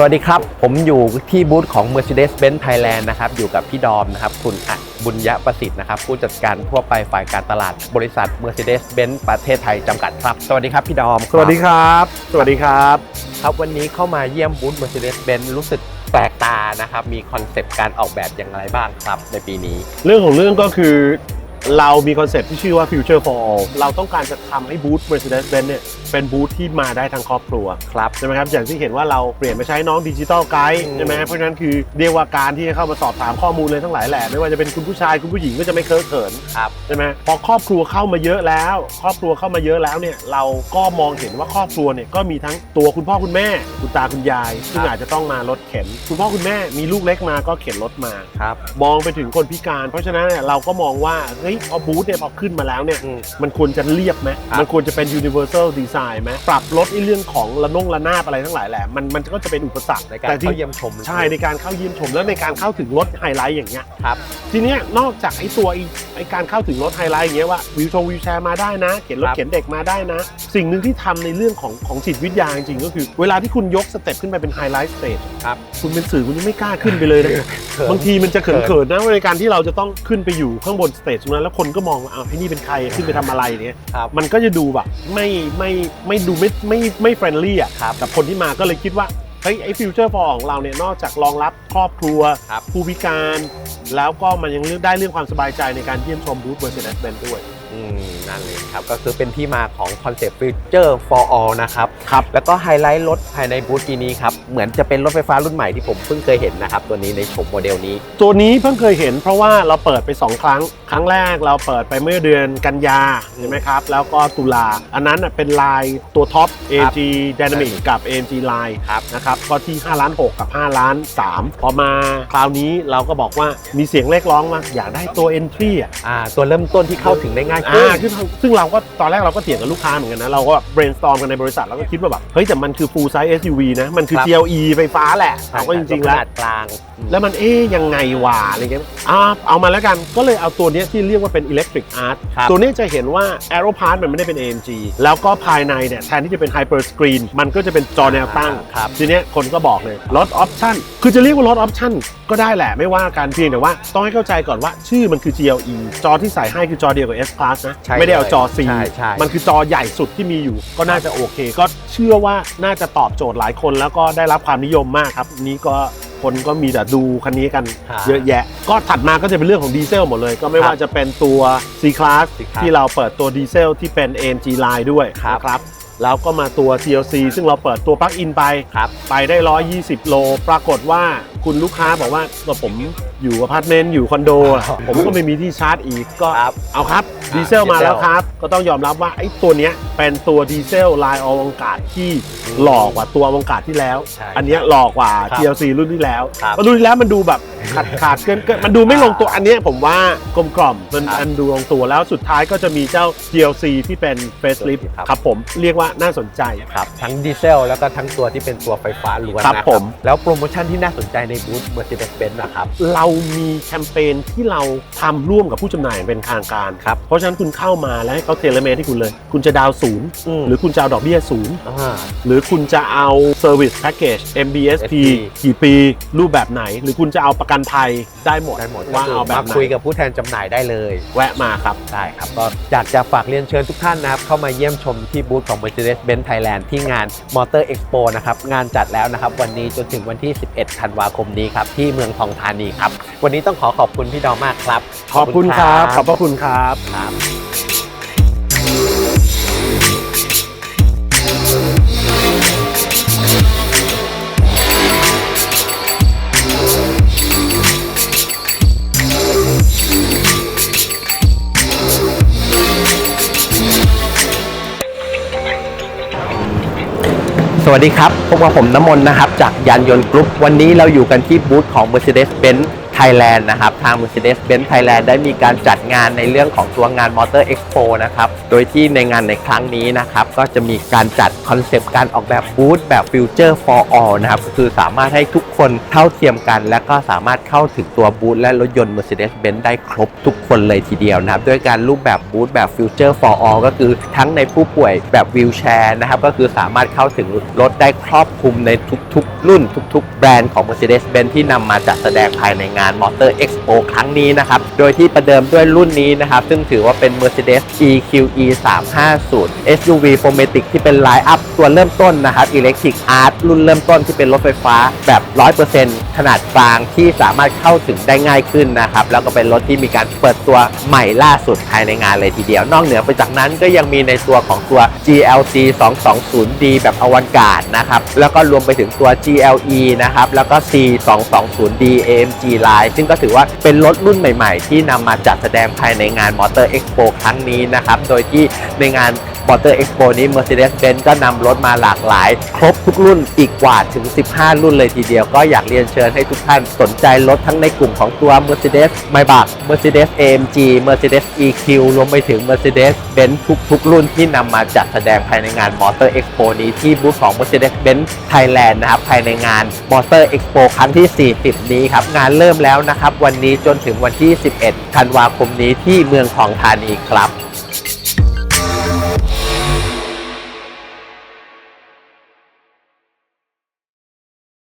สวัสดีครับ ผมอยู่ที่บูธของ Mercedes-Benz Thailand นะครับอยู่กับพี่ดอมนะครับคุณอัจบุญยประสิทธิ์นะครับผู้จัดการทั่วไปฝ่ายการตลาดบริษัท Mercedes-Benz ประเทศไทยจำกัดครับ สวัสดีครับพี่ดอมสวัสดีครับ สวัสดีครับ ครับวันนี้เข้ามาเยี่ยมบูธ Mercedes-Benz รู้สึกแปลกตานะครับมีคอนเซปต์การออกแบบอย่างไรบ้างครับในปีนี้ เรื่องของเรื่องก็คือ เรามีคอนเซ็ปต์ที่ชื่อว่า Future for All เราต้องการจะทำให้บูธ Mercedes-Benz เนี่ยเป็นบูธที่มาได้ทั้งครอบครัวครับใช่ไหมครับอย่างที่เห็นว่าเราเปลี่ยนมาใช้น้องดิจิตอลไกด์อืมใช่ไหมเพราะฉะนั้นคือเรียกว่าการที่จะเข้ามาสอบถามข้อมูลเลยทั้งหลายแหละไม่ว่าจะเป็นคุณผู้ชายคุณผู้หญิงก็จะไม่เคอะเขินครับใช่ไหมพอครอบครัวเข้ามาเยอะแล้ว ครอบครัวเข้ามาเยอะแล้วเนี่ยเราก็มองเห็นว่าครอบครัวเนี่ยก็มีทั้งตัวคุณพ่อคุณแม่คุณตาคุณยายซึ่งอาจจะต้องมารถเข็น คุณพ่อคุณแม่มีลูกเล็กมาก็เข็นรถมาครับมองไปถึงคนพิการ เพราะฉะนั้นเนี่ยเราก็มองว่าเฮ้ยพอบูธเนี่ยพอขึ้นมาแล้วเนี่ยอืมมันควรจะเรียบไหมครับมันควรจะเป็น universal design ไหมปรับลดในเรื่องของระนงระนาบอะไรทั้งหลายแหละมันมันก็จะเป็นอุปสรรคในการแต่ที่เข้าเยี่ยมชมใช่ในการเข้าเยี่ยมชมแล้วในการเข้าถึงรถไฮไลท์อย่างเงี้ยครับทีเนี้ยนอกจากไอ้ตัวไอ้ไอ้การเข้าถึงรถไฮไลท์อย่างเงี้ยว่าวิวชงวิวแชร์มาได้นะเข็นรถครับเข็นเด็กมาได้นะ สิ่งหนึ่งที่ทำในเรื่องของของจิตวิทยาจริงๆก็คือ เวลาที่คุณยกสเต็ปขึ้นไปเป็นไฮไลท์สเตจครับคุณเป็นสื่อคุณยังไม่กล้าขึ้นไปเลยนะเขินบางทีมันจะเเขินขินๆนะในการที่เราจะต้องขึ้นไปอยู่ข้างบนสเตจตรงนั้นแล้วคนก็มองว่าอ้าวไอ้นี่เป็นใครขึ้นไปทำอะไรเนี่ยครับมันก็จะดูแบบไม่ไม่ไม่ดูไม่ไม่ไม่เฟรนลี่อะครับกับคนที่มาก็เลยคิดว่าเฮ้ยไอ้ฟิวเจอร์ฟอร์ของเราเนี่ยนอกจากรองรับครอบครัวครับผู้พิการ แล้วก็มันยังได้เรื่องความสบายใจในการเยี่ยมชมบูธ Mercedes-Benz ด้วย อืมนั่นเลยครับก็คือเป็นที่มาของคอนเซปต์ Future for All นะครับครับแล้วก็ไฮไลท์รถภายในบูธปีนี้ครับ เหมือนจะเป็นรถไฟฟ้ารุ่นใหม่ที่ผมเพิ่งเคยเห็นนะครับ ตัวนี้ในโฉมโมเดลนี้ ตัวนี้เพิ่งเคยเห็นเพราะว่าเราเปิดไป 2 ครั้ง ครั้งแรกเราเปิดไปเมื่อเดือนกันยาใช่ไหมครับ แล้วก็ตุลา อันนั้นน่ะเป็นลายตัวท็อป AMG Dynamic กับ AMG Line ครับนะครับก็ที่5ล้าน6กับ5ล้าน3พอมาคราวนี้เราก็บอกว่ามีเสียงเรียกร้องว่าอยากได้ตัว Entry อะอ่าตัวเริ่มต้นที่เข้าถึงได้ง่ายขึ้อ่านซึ่งซึ่งเราก็ตอนแรกเราก็เถียงกับลูกค้าเหมือนกันนะ เราก็ brainstorm กันในบริษัทเราก็คิดว่าแบบเฮ้ยแต่มันคือ full size SUV นะ มันคือครับ GLE ไฟฟ้าแหละเราก็จริงๆขแล้วนาดกลาง แล้วมันเอ๊ยยังไงวะอะไรเงี้ยอ่าเอามาแล้วกันก็เลยเอาตัวเนี้ยที่เรียกว่าเป็น electric art ครับตัวเนี้ยจะเห็นว่า aero part มันไม่ได้เป็น AMG แล้วก็ภายในเนี่ยแทนที่จะเป็น hyper screen มันก็จะเป็นจอแนวตั้ง ครับ ทีเนี้ยคนก็บอกเลยลดออปชั่นคือจะเรียกว่าลดออปชั่นก็ได้แหละไม่ว่ากันเพียงแต่ว่าต้องให้เข้าใจก่อนว่าชื่อมันคือ GLE จอที่ใส่ให้คือจอเดียวกับ S Plus นะ ใช่ไม่ได้เอาจอ C ใช่ใช่ มันคือจอใหญ่สุดที่มีอยู่ ก็น่าจะโอเค ก็เชื่อว่าน่าจะตอบโจทย์หลายคนแล้วก็ได้รับความนิยมมากครับ นี้ก็คนก็มีแต่ดูคันนี้กันครับเยอะแยะ ก็ถัดมาก็จะเป็นเรื่องของดีเซลหมดเลย ก็ไม่ครับว่าจะเป็นตัว C Class C-Class ที่เราเปิดตัวดีเซลที่เป็น AMG Line ด้วยครับ นะครับแล้วก็มาตัว TLC ซึ่งเราเปิดตัวปลั๊กอินไป ครับ ไปได้ 120 โล ปรากฏว่าคุณลูกค้าบอกว่าก็ผมอยู่อพาร์ตเมนต์อยู่คอนโดอะผมก็ไม่มีที่ชาร์จอีกก็ครับเอาครับอ่าดีเซลมาแล้วครับ ก็ต้องยอมรับว่าไอ้ตัวเนี้ยเป็นตัวดีเซลลายอวงการที่อืมหล่อกว่าตัวอวงการที่แล้ว ใช่อันเนี้ยหล่อกว่า ครับ TLC รุ่นที่แล้วครับเพราะรุ่นที่แล้วมันดูแบบขาดขาดเกินเกินมันดูไม่ลงตัวอันเนี้ยผมว่ากลมกล่อมมันครับอันดูลงตัวแล้วสุดท้ายก็จะมีเจ้า TLC ที่เป็น facelift ครับ ครับผมเรียกว่าน่าสนใจ ครับทั้งดีเซลแล้วก็ทั้งตัวที่เป็นตัวไฟฟ้าล้วนครับนะผม แล้วโปรโมชั่นที่น่าสนใจในบูธ Mercedes-Benz นะครับ เรามีแคมเปญที่เราทำร่วมกับผู้จำหน่ายอย่างเป็นทางการครับ เพราะฉะนั้นคุณเข้ามาแล้วให้เขาเทเลเมทให้คุณเลย คุณจะดาวน์ศูนย์อืมหรือคุณจะเอาดอกเบี้ยศูนย์อ่าหรือคุณจะเอา Service Package MBSP กี่ปีรูปแบบไหน หรือคุณจะเอาประกันภัยได้หมดได้หมดว่าก็คือเอาแบบมาไหนคุยกับผู้แทนจำหน่ายได้เลย แวะมาครับได้ครับก็อยากจะฝากเรียนเชิญทุกท่านนะครับ เข้ามาเยี่ยมชมที่บูธของ Mercedes-Benz Thailand ที่งาน Motor Expo นะครับงานจัดแล้วนะครับ วันนี้จนถึงวันที่ 11 ธันวาคมนี้ครับที่เมืองทองธานีครับ วันนี้ต้องขอขอบคุณพี่ดอมมากครับขอบคุณครับ ขอบพระคุณครับ ครับสวัสดีครับพบกับผมน้ำมนต์นะครับ จากยานยนต์กรุ๊ปวันนี้เราอยู่กันที่บูธของ Mercedes-Benz Thailand นะครับ ทาง Mercedes-Benz Thailand ได้มีการจัดงานในเรื่องของตัวงาน Motor Expo นะครับ โดยที่ในงานในครั้งนี้นะครับ ก็จะมีการจัดคอนเซปต์การออกแบบบูธแบบ Future for All นะครับ ก็คือสามารถให้ทุกคนเท่าเทียมกัน และก็สามารถเข้าถึงตัวบูธและรถยนต์ Mercedes-Benz ได้ครบทุกคนเลยทีเดียวนะครับ ด้วยการรูปแบบบูธแบบ Future for All ก็คือทั้งในผู้ป่วยแบบวิวแชร์นะครับก็คือสามารถเข้าถึงรถได้ครอบคลุมในทุกๆ รุ่นทุก ๆ แบรนด์ของ Mercedes-Benz ที่นำมาจัดแสดงภายในงาน Motor Expo ครั้งนี้นะครับ โดยที่ประเดิมด้วยรุ่นนี้นะครับ ซึ่งถือว่าเป็น Mercedes EQE 350 SUV 4matic ที่เป็นไลน์อัพตัวเริ่มต้นนะครับ Electric Art รุ่นเริ่มต้นที่เป็นรถไฟฟ้าแบบ 100%ขนาดกลางที่สามารถเข้าถึงได้ง่ายขึ้นนะครับ แล้วก็เป็นรถที่มีการเปิดตัวใหม่ล่าสุดภายในงานเลยทีเดียว นอกเหนือไปจากนั้นก็ยังมีในตัวของตัว GLC 220D แบบอวันการ์ดนะครับ แล้วก็รวมไปถึงตัว GLE นะครับ แล้วก็ C 220D AMG Line ซึ่งก็ถือว่าเป็นรถรุ่นใหม่ ๆ ที่นำมาจัดแสดงภายในงานมอเตอร์เอ็กซ์โปครั้งนี้นะครับ โดยที่ในงาน Motor Expo นี้ Mercedes-Benz ก็นำรถมาหลากหลาย ครบทุกรุ่นอีกกว่าถึง 15 รุ่นเลยทีเดียว ก็อยากเรียนเชิญให้ทุกท่านสนใจรถทั้งในกลุ่มของตัว Mercedes Maybach Mercedes AMG Mercedes EQ รวมไปถึง Mercedes-Benz ทุกๆ รุ่นที่นำมาจัดแสดงภายในงาน Motor Expo นี้ที่บูธของ Mercedes-Benz Thailand นะครับภายในงาน Motor Expo ครั้งที่ 40 นี้ครับงานเริ่มแล้วนะครับวันนี้จนถึงวันที่ 11 ธันวาคมนี้ที่เมืองทองธานีครับ